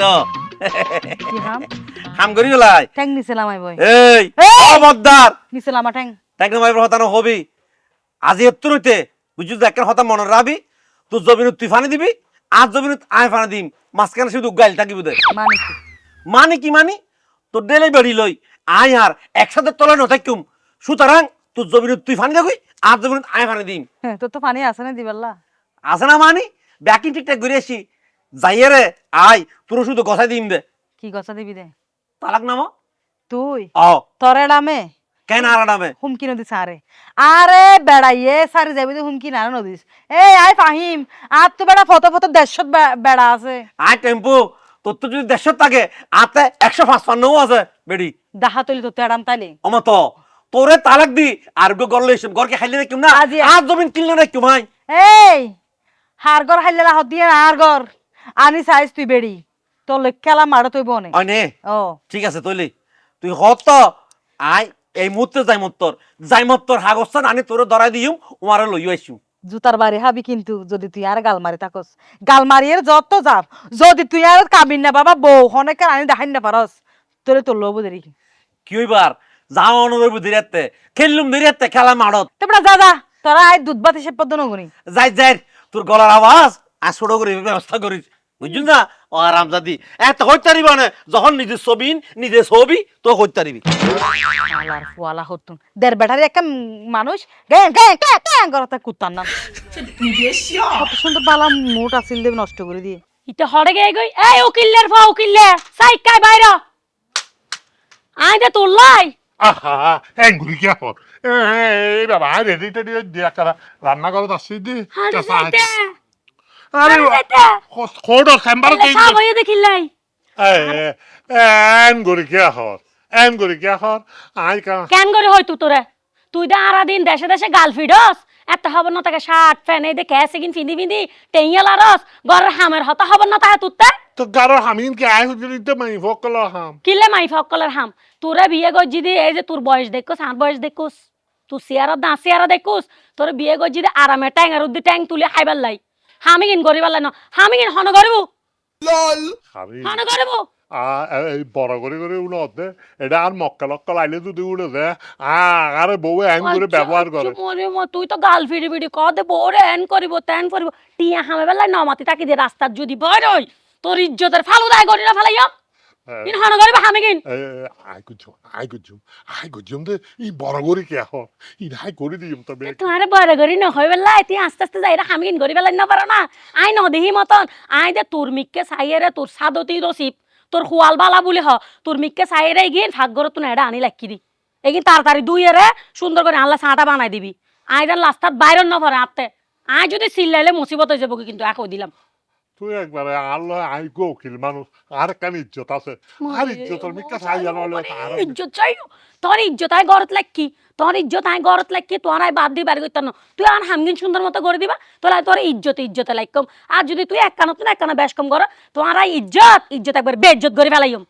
তো। হাম? করি ঠ্যাং নিছিলাম আই বই এই এই! নিছিলাম আমার ঠ্যাং। তাকে হতানো হবি। আজি এত্তর হইতে বুঝছিস তো হতা মনে রাবি। তোর জমিন তুই ফানি দিবি আর জমিন আয় ফানি দিম। মাঝখানে শুধু গাইল থাকিব দে। মানে কি? মানে কি মানি? তোর ডেলে বেড়ি লই আই আর একসাথে তলে নথাকুম সুতরাং তোর জমিন তুই ফানি দেখবি আর জমিন আই ফানি দিম। হ্যাঁ, তোর তো পানি আছে না দিবাল্লা। আছে না মানি? ব্যাকিং ঠিকঠাক ঘুরে আসি। যাইয়ে রে আয় তোর শুধু গছাই দিম দে। কি গছা দিবি দে? তালাক নাম তুই? তোরে ডামে কেন আর নামে? হুমকি নদী সারে আরে বেড়াইয়ে সারি যাবি দে হুমকি না নদীস এই আই ফাহিম আর তো বেড়া ফটো ফটো দেড়শত বেড়া আছে। আয় টেম্পু তোর তো যদি দেড়শো থাকে আতে একশো পাঁচপান্নও আছে বেড়ি। দাহা তলি তো তেড়াম তাইলে? আমার তো তোরে তালাক দি আর গরলে গরকে খাইলে রাখুম না? আজি- জমিন কিনলে রাখুম হাই এই! হার ঘর হাইলে হাত দিয়ে না হার ঘর আনি চাইছ তুই বেড়ি। তোর খেলা মারো তুই বনে। হয় নে? ও ঠিক আছে তৈলি তুই হত। আই এই মুহূর্তে যাই মত্তর যাই মত্তর হাগস্থান আনি তোরে ধরাই দিম উমারে লইও আইসু জুতার বাড়ি হাবি কিন্তু যদি তুই আর গাল মারি থাকস গাল মারিয়ে যত যাব যদি তুই আর কাবিন না বাবা বউ হনেকে আনি দেখাই না পারস তোরে তোর লোভ দেরি কি হইবার যাও অনুরবি ধীরাতে খেললুম ধীরাতে খেলা মাড়ত তোমরা যা যা। তোরা আই দুধ ভাত হিসেব পদ্ম নগুনি। যাই যাই। তোর গলার আওয়াজ? আর ছোট করে ব্যবস্থা করিস। বুঝলি না? ও আরাম দাদি এত হইতে পারিব না যখন নিজের ছবি নিজে ছবি তো হইতে পারিবি আলার ফুয়ালা হতুন দের বেটারি একটা মানুষ গ্যাং গ্যাং গ্যাং গ্যাং করতে কুত্তার নাম। কত সুন্দর বালা মুট আছিল দেব নষ্ট করে দিয়ে। ইতে হড়ে গে গই। এই উকিলের ফা উকিলে। সাইকাই বাইরা। আই দে তোলাই আহা এঙ্গুলি কি আপন এই বাবা রেডি টেডি দিয়া কারা রান্না করত আসছি দি আরে খোড় চেম্বার এলে সাব দেখিলাই এঙ্গুলি কি আপন কি আপন আই কা কেন তোরে তুই দে আরা দিন দেশে দেশে গাল ফিডস এত হব না তাকে শার্ট ফ্যান এই দে ক্যাসে কিন ফিন্দি ফিন্দি টেইয়াল আরস গরের হামের হতা হব না তাহে তুতে তো গারো হামিন কি আই হুজুরি তো মাই ফকল হাম। কিলে মাই ফকলের হাম? তোরে বিয়ে গজি দি এই যে তোর বয়স দেখোস আর বয়স দেখোস তুই সিয়ারা দা সিয়ারা দেখোস তোর বিয়ে গজি দি আরামে ট্যাং আর উদ্দি ট্যাং তুলি খাইবার লাই। হামি কিন করিবার লাই ন হামি কিন হন করিব হামি হন করিব এই বড় করে করে উড়ে হতে এটা আর মক্কা লক্কা লাইলে যদি উড়ে দে। আরে বউ এং করে ব্যবহার করে। মরে ম তুই তো গাল ফিরি ফিরি ক দে বরে এন করিব তেন করিব। টিয়া হামে বেলায় নমাতি তাকি দে রাস্তার যদি বয় রই তোর ইজ্জতের ফালু দায় করি না ফেলাইম কিন হন করিব হামি কিন আই কুজুম আই কুজুম আই কুজুম দে ই বড় করে কে হ ই নাই করে দিম তবে তোমার বড় করি ন হই বেলায় তুই আস্তে আস্তে যাই রা হামি করি বেলাই না পারো না। আই ন দেহি মতন আই দে তোর মিককে সাইয়েরে তোর সাদতি রসিপ তোর হুয়াল বালা বলে হ। তোর মিককে সাইরে গিয়ে ভাগ্যর তুই এটা আনি লাগি দি। এগিন তাড়াতাড়ি দুই এরে সুন্দর করে আনলা ছাঁটা বানাই দিবি। আই দেন লাস্টাত বাইরন ন পরে আত্তে আই যদি চিল্লাইলে মুসিবত হয়ে যাব কিন্তু এখন দিলাম। তুই একবারে আল্লাহ আই মানুষ আর কান ইজ্জত আছে? আর ইজ্জতর মিকা আর ইজ্জত চাই তোর ইজ্জত আই গরত লাগকি তোর ইজ্জত আই গরত লাগকি তোর আই বাদ দিবার না। তুই আন হামগিন সুন্দর মতো করে দিবা তোলা তোর ইজ্জত ইজ্জতে লাইকম। আর যদি তুই এক কানত না এক কানা বেশ কম কর তোমার আই ইজ্জত ইজ্জত একবার বেজ্জত করে ফেলাইম।